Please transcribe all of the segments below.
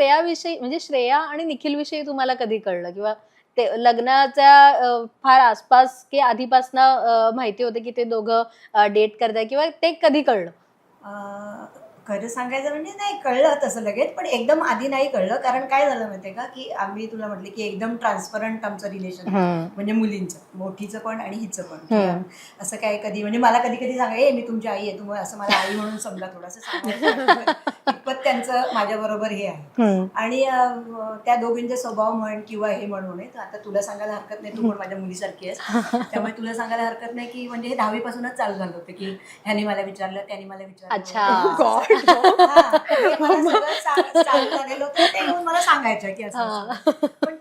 श्रेयाविषयी म्हणजे श्रेया आणि निखिल विषयी तुम्हाला कधी कळलं? किंवा ते लग्नाच्या फार आसपास की आधीपासनं माहिती होते की ते दोघं डेट करताय किंवा ते कधी कळलं? खरं सांगायचं म्हणजे नाही कळलं तसं लगेच पण एकदम आधी नाही कळलं. कारण काय झालं माहितीये का? की आम्ही तुला म्हटलं की एकदम ट्रान्सपरंट आमचं रिलेशन म्हणजे मुलींचं मोठीचं पण आणि हिचं पण. असं काय कधी म्हणजे मला कधी कधी सांगा ए मी तुमची आई आहे तुम्हाला असं मला आई म्हणून समजा थोडंसं इतपत त्यांचं माझ्याबरोबर हे आहे. आणि त्या दोघींचे स्वभाव म्हण किंवा हे म्हणून आहे तर आता तुला सांगायला हरकत नाही तू पण माझ्या मुलीसारखी आहेस. त्यामुळे तुला सांगायला हरकत नाही की म्हणजे हे दहावीपासूनच चालू झालं होतं की ह्याने मला विचारलं त्याने मला विचारलं. अच्छा. God. हा, हे मला सगळं सा- चालू झालेलं होतं ते येऊन मला सांगायचं की असं असं. पण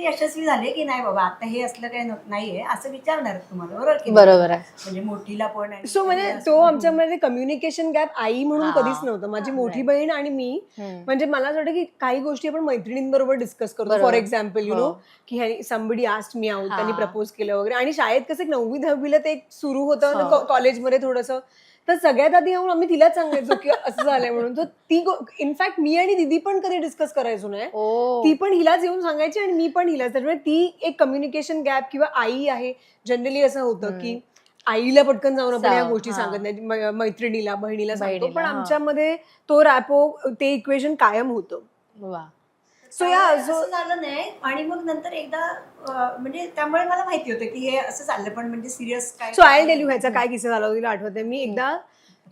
मी यशस्वी झाले की नाही बाबा आता हे असलं काही नाहीये असं विचारणार तुम्हाला बरोबर की नाही? बरोबर आहे म्हणजे मोठीला पण आणि सो म्हणजे तो आमच्यामध्ये कम्युनिकेशन गॅप आई म्हणून हा. कधीच नव्हतं माझी हा, मोठी. बहीण आणि मी हम्म. म्हणजे मला असं वाटतं की काही गोष्टी आपण मैत्रिणींबरोबर डिस्कस करतो बरोबर. फॉर एक्झाम्पल यू हो. नो की ह्यानी समबडी आस्ट मी आउट त्यांनी हा. प्रपोज केलं वगैरे आणि शाळेत कसं एक नववी दहावीला ते एक सुरू हो. होतं कॉलेजमध्ये थोडंसं तर सगळ्यात आधी येऊन आम्ही तिलाच सांगायचो की असं झालंय म्हणून. तर ती इनफॅक्ट मी आणि दिदी पण कधी डिस्कस करायचो नाही. ती पण हिलाच येऊन सांगायची आणि मी पण हिलाच. त्याच्यामुळे ती एक कम्युनिकेशन गॅप किंवा आई आहे. जनरली असं होतं. की आईला पटकन जाऊन आपण या गोष्टी. सांगत नाही. मैत्रिणीला बहिणीला सांगतो. पण. आमच्यामध्ये तो रॅपो ते इक्वेशन कायम होतं. Yeah, असं so- झालं नाही. आणि मग नंतर एकदा म्हणजे त्यामुळे मला माहिती होतं की हे असं चाललं पण म्हणजे सिरियस काय सो आय टेल यू ह्याचा काय किस्सा झाला होता तिला आठवते मी एकदा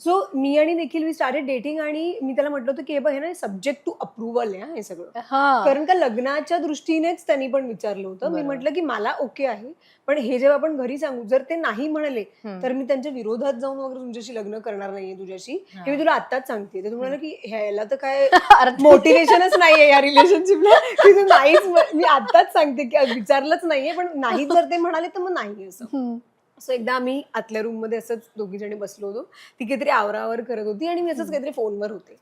सो मी आणि देखील वी स्टार्टेड डेटिंग आणि मी त्याला म्हटलं होतं की हे बघ हे ना सब्जेक्ट टू अप्रुव्हल आहे हा हे सगळं कारण का लग्नाच्या दृष्टीनेच त्यांनी पण विचारलं होतं मी. म्हटलं की मला ओके आहे पण हे जेव्हा आपण घरी सांगू जर ते नाही म्हणाले. तर मी त्यांच्या विरोधात जाऊन वगैरे तुमच्याशी लग्न करणार नाहीये तुझ्याशी हा. मी तुला आत्ताच सांगते ते म्हणाले की ह्याला तर काय मोटिवेशनच नाहीये या रिलेशनशिपला की तू नाहीच म- आत्ताच सांगते की विचारलंच नाहीये पण नाही जर ते म्हणाले तर मग नाही असं. सो एकदा आम्ही आतल्या रूममध्ये असंच दोघी जणी बसलो होतो. ती काहीतरी आवरावर करत होती आणि मी असंच काहीतरी फोनवर होते.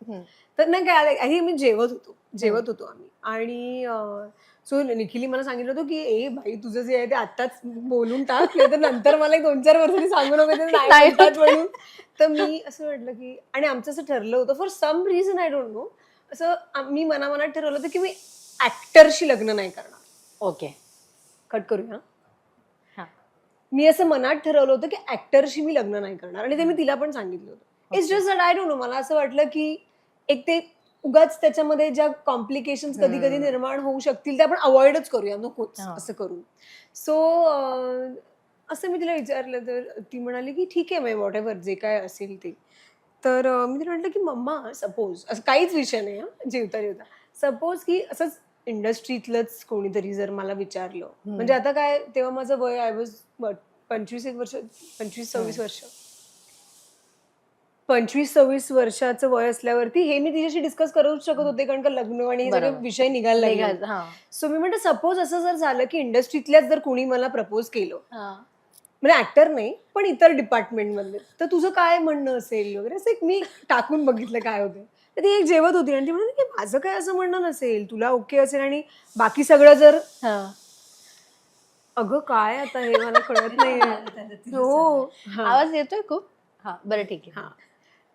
तर नाही काय आलं आधी मी जेवत होतो. जेवत होतो आम्ही. आणि सो निखिली मला सांगितलं होतं की ए भाई तुझं जे आहे ते आत्ताच बोलून टाक तर नंतर मला एक दोन चार वर्षांनी सांगू नको म्हणून. तर मी असं म्हटलं की आणि आमचं असं ठरलं होतं for some reason I don't know असं मी मनामनात ठरवलं होतं की मी ऍक्टरशी लग्न नाही करणार. ओके कट करूया. मी असं मनात ठरवलं होतं की ऍक्टरशी मी लग्न नाही करणार. आणि ते मी तिला पण सांगितलं होतं. It's just I don't know मला असं वाटलं की एक ते उगाच त्याच्यामध्ये ज्या कॉम्प्लिकेशन कधी कधी. निर्माण होऊ शकतील ते आपण अवॉइडच करूया. नकोच. असं करून. सो असं मी तिला विचारलं तर ती म्हणाली की ठीक आहे मग वॉट एव्हर जे काय असेल ते. तर मी तिला म्हटलं की मम्मा सपोज असं काहीच विषय नाही हं, जेवता जेवता सपोज की असंच इंडस्ट्रीतलंच कोणीतरी जर मला विचारलं. म्हणजे आता काय तेव्हा माझं वय आय वॉज पंचवीस एक वर्ष पंचवीस सव्वीस वर्ष. पंचवीस सव्वीस वर्षाचं वय असल्यावरती हे मी तिच्याशी डिस्कस करू शकत होते कारण का लग्न आणि सगळे. विषय निघाल-. सो मी म्हणते सपोज असं जर झालं की इंडस्ट्रीतल्याच जर कोणी मला प्रपोज केलं. म्हणजे ऍक्टर नाही पण इतर डिपार्टमेंट मधले. तर तुझं काय म्हणणं असेल वगैरे? असं एक मी टाकून बघितलं काय होतं तर ती एक जेवत होती आणि ती म्हणते की माझं काय असं म्हणणं नसेल? तुला ओके असेल आणि बाकी सगळं जर हा. अगं काय आता हे मला कळत नाही. हो. हा. आवाज येतोय खूप? हा बरं ठीक आहे. हा.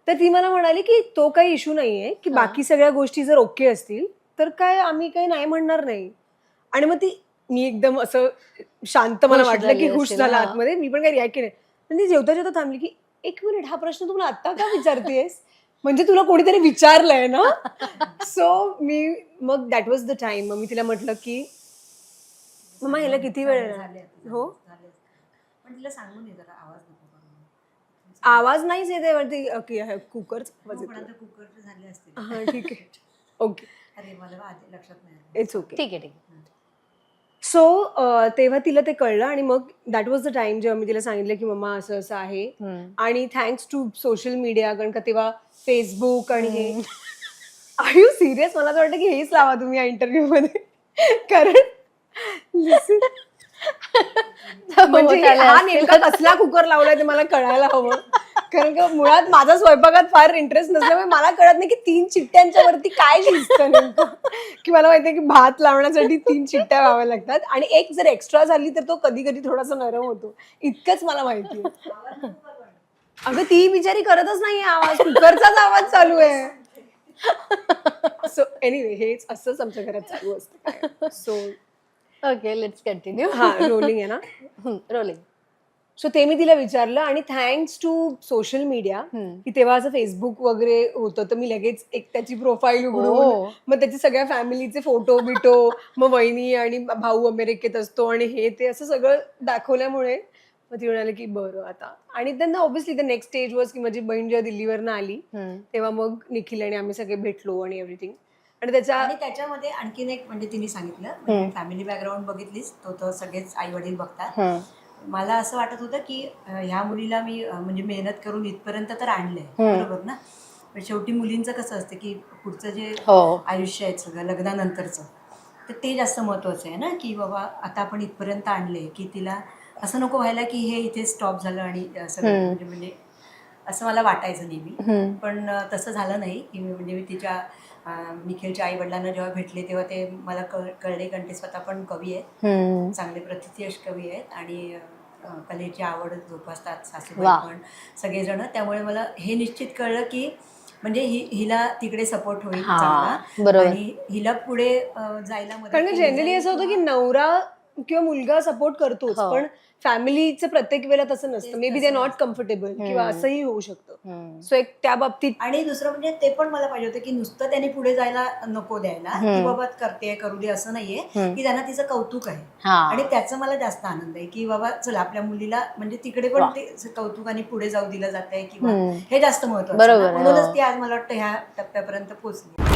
तर ती मला म्हणाली की तो काही इश्यू नाहीये की हा. बाकी सगळ्या गोष्टी जर ओके असतील तर काय आम्ही काही नाही म्हणणार नाही. आणि मग ती मी एकदम असं शांत मला खुश वाटलं की झाली खुश असेल, झाला हा. आतमध्ये. मी पण काही रिॲक्ट केलं पण ती जेवता जेवता थांबली की एक मिनिट हा प्रश्न तुला आता का विचारतेस? म्हणजे तुला कोणीतरी विचारलंय ना? सो मी मग दॅट वॉज द टाइम मग मी तिला म्हटलं की मम्मा ह्याला किती वेळ हो? झाले. पण तिला सांगून जरा आवाज. आवाज नाहीच येते वरती. कुकरचा आवाज हो, झाले असतील. हा ठीक आहे. ओके अरे मला आधी लक्षात नाही आलं. इट्स ओके ठीक आहे ठीक आहे. सो तेव्हा तिला ते कळलं आणि मग दॅट वॉज द टाइम जेव्हा मी तिला सांगितलं की मम्मा असं असं आहे. आणि थँक्स टू सोशल मीडिया कारण का तेव्हा फेसबुक आणि हे आर यू सिरियस मला तर वाटतं की हेच लावा तुम्ही या इंटरव्ह्यू मध्ये कारण listen, म्हणजे हे- हा. नेमका कसला कुकर लावलाय ते मला कळायला हवं. कारण का मुळात माझा स्वयंपाकात फार इंटरेस्ट नसल्यामुळे मला कळत नाही की तीन चिट्ट्यांच्या वरती काय नेमकं. की मला माहितीये की भात लावण्यासाठी तीन चिट्ट्या व्हाव्या लागतात. आणि एक जर एक्स्ट्रा झाली तर तो कधी कधी थोडासा नरम होतो. इतकंच मला माहिती अगं ती बिचारी करतच नाही आवाज. कुकरचाच आवाज चालू आहे. सो एनिवे हेच असंच आमच्या घरात चालू असतं. सो ओके लेट्स कंटिन्यू हा रोलिंग आहे ना? रोलिंग सो ते मी तिला विचारलं आणि थँक्स टू सोशल मीडिया की तेव्हा असं फेसबुक वगैरे होतं तर मी लगेच एक त्याची प्रोफाईल हो. उघडून मग त्याची सगळ्या फॅमिलीचे फोटो बिटो मग वहिनी आणि भाऊ अमेरिकेत असतो आणि हे ते असं सगळं दाखवल्यामुळे मग ती म्हणाली की बरं आता. आणि त्यांना obviously the next stage was की माझी बहीण जेव्हा दिल्लीवरनं आली तेव्हा मग निखिल आणि आम्ही सगळे भेटलो आणि एव्हरीथिंग आणि त्याच्या आणि त्याच्यामध्ये आणखीन एक म्हणजे तिने सांगितलं फॅमिली बॅकग्राऊंड बघितलीच तो तर सगळेच आई वडील बघतात मला असं वाटत होतं की ह्या मुलीला मी म्हणजे मेहनत करून इथपर्यंत तर आणलंय. बरोबर ना? पण शेवटी मुलींचं कसं असतं की पुढचं जे हो. आयुष्य आहे सगळं लग्नानंतरचं तर ते जास्त महत्वाचं आहे ना? की बाबा आता आपण इथपर्यंत आणले की तिला असं नको व्हायला की हे इथे स्टॉप झालं आणि सगळं म्हणजे म्हणजे असं मला वाटायचं नेहमी. पण तसं झालं नाही. की मी म्हणजे मी तिच्या निखिलच्या आई वडिलांना जेव्हा भेटले तेव्हा ते मला कळ कळले कारण ते स्वतः पण कवी आहेत चांगले प्रतिथयश कवी आहेत आणि कलेची आवड जोपासतात सासूबाई. पण सगळेजण त्यामुळे मला हे निश्चित कळलं की म्हणजे हि हिला तिकडे सपोर्ट होईल. आणि हिला पुढे जायला मदत कारण केली जनरली असं होतं की नवरा किंवा मुलगा सपोर्ट करतोच हो. पण फॅमिलीचं प्रत्येक वेळेला तसं नसतं तेच मे बी तसं दे नॉट. कम्फर्टेबल किंवा हम्म. असंही होऊ शकतं सो एक त्या बाबतीत आणि दुसरं म्हणजे ते पण मला पाहिजे होतं की नुसतं त्याने पुढे जायला नको द्यायला की बाबा करते करू दे असं नाहीये की त्यांना तिचं कौतुक आहे हा आणि त्याचा मला जास्त आनंद आहे की बाबा चला आपल्या मुलीला म्हणजे तिकडे पण ते कौतुकाने पुढे जाऊ दिलं जात आहे किंवा हम्म. हे जास्त महत्वाचं आहे. म्हणूनच हो. ती आज मला वाटतं ह्या टप्प्यापर्यंत पोहोचली